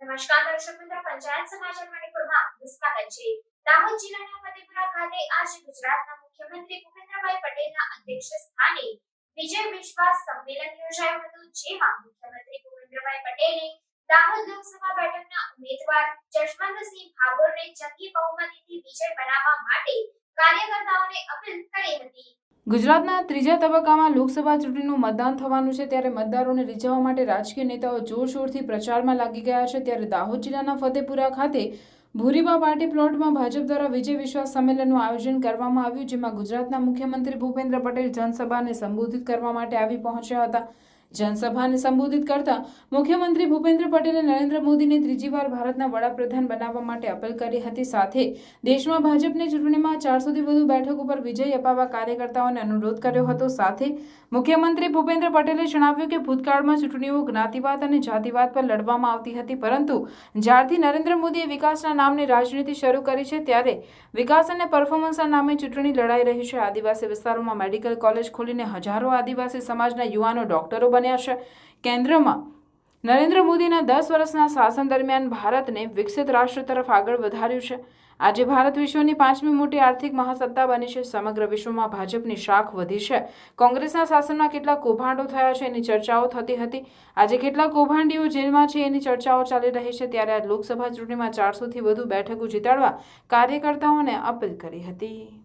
નમસ્કાર દર્શક મિત્રો, પંચાયત સમાચાર મણિપુરમાં આપનું સ્વાગત છે. દાહોદ જિલ્લાના ફતેપુરા ખાતે આજે ગુજરાતના મુખ્યમંત્રી ભૂપેન્દ્રભાઈ પટેલના અધ્યક્ષ સ્થાને વિજય વિશ્વાસ સંમેલન યોજાયું હતું, જેમાં મુખ્યમંત્રી ભૂપેન્દ્રભાઈ પટેલે દાહોદ લોકસભા બેઠકના ઉમેદવાર જશવંતસિંહ ભાભોરને જંગી બહુમતીથી વિજય બનાવવા માટે કાર્યકર્તાઓને અપીલ કરી હતી. ગુજરાતના ત્રીજા તબક્કામાં લોકસભા ચૂંટણીનું મતદાન થવાનું છે ત્યારે મતદારોને રીઝવવા માટે રાજકીય નેતાઓ જોરશોરથી પ્રચારમાં લાગી ગયા છે. ત્યારે દાહોદ જિલ્લાના ફતેપુરા ખાતે ભૂરીબા પાર્ટી પ્લોટમાં ભાજપ દ્વારા વિજય વિશ્વાસ સંમેલનનું આયોજન કરવામાં આવ્યું, જેમાં ગુજરાતના મુખ્યમંત્રી ભૂપેન્દ્ર પટેલ જનસભાને સંબોધિત કરવા માટે આવી પહોંચ્યા હતા. જનસભાને સંબોધિત કરતા મુખ્યમંત્રી ભૂપેન્દ્ર પટેલે નરેન્દ્ર મોદીને ત્રીજી વાર ભારતના વડાપ્રધાન બનાવવા માટે અપીલ કરી હતી. સાથે દેશમાં ભાજપની ચૂંટણીમાં ચારસોથી વધુ બેઠકો પર વિજય અપાવવા કાર્યકર્તાઓને અનુરોધ કર્યો હતો. સાથે મુખ્યમંત્રી ભૂપેન્દ્ર પટેલે જણાવ્યું કે, ભૂતકાળમાં ચૂંટણીઓ જ્ઞાતિવાદ અને જાતિવાદ પર લડવામાં આવતી હતી, પરંતુ જ્યારથી નરેન્દ્ર મોદીએ વિકાસના નામની રાજનીતિ શરૂ કરી છે, ત્યારે વિકાસ અને પરફોર્મન્સના નામે ચૂંટણી લડાઈ રહી છે. આદિવાસી વિસ્તારોમાં મેડિકલ કોલેજ ખોલીને હજારો આદિવાસી સમાજના યુવાનો ડોક્ટરો બન્યા છે. કેન્દ્રમાં નરેન્દ્ર મોદીના દસ વર્ષના શાસન દરમિયાન ભારતને વિકસિત રાષ્ટ્ર તરફ આગળ વધાર્યું છે. આજે ભારત વિશ્વની પાંચમી મોટી આર્થિક મહાસત્તા બની છે. સમગ્ર વિશ્વમાં ભાજપની શાખ વધી છે. કોંગ્રેસના શાસનમાં કેટલા કૌભાંડો થયા છે એની ચર્ચાઓ થતી હતી. આજે કેટલા કૌભાંડીઓ જેલમાં છે એની ચર્ચાઓ ચાલી રહી છે. ત્યારે આ લોકસભા ચૂંટણીમાં ચારસોથી વધુ બેઠકો જીતાડવા કાર્યકર્તાઓને અપીલ કરી હતી.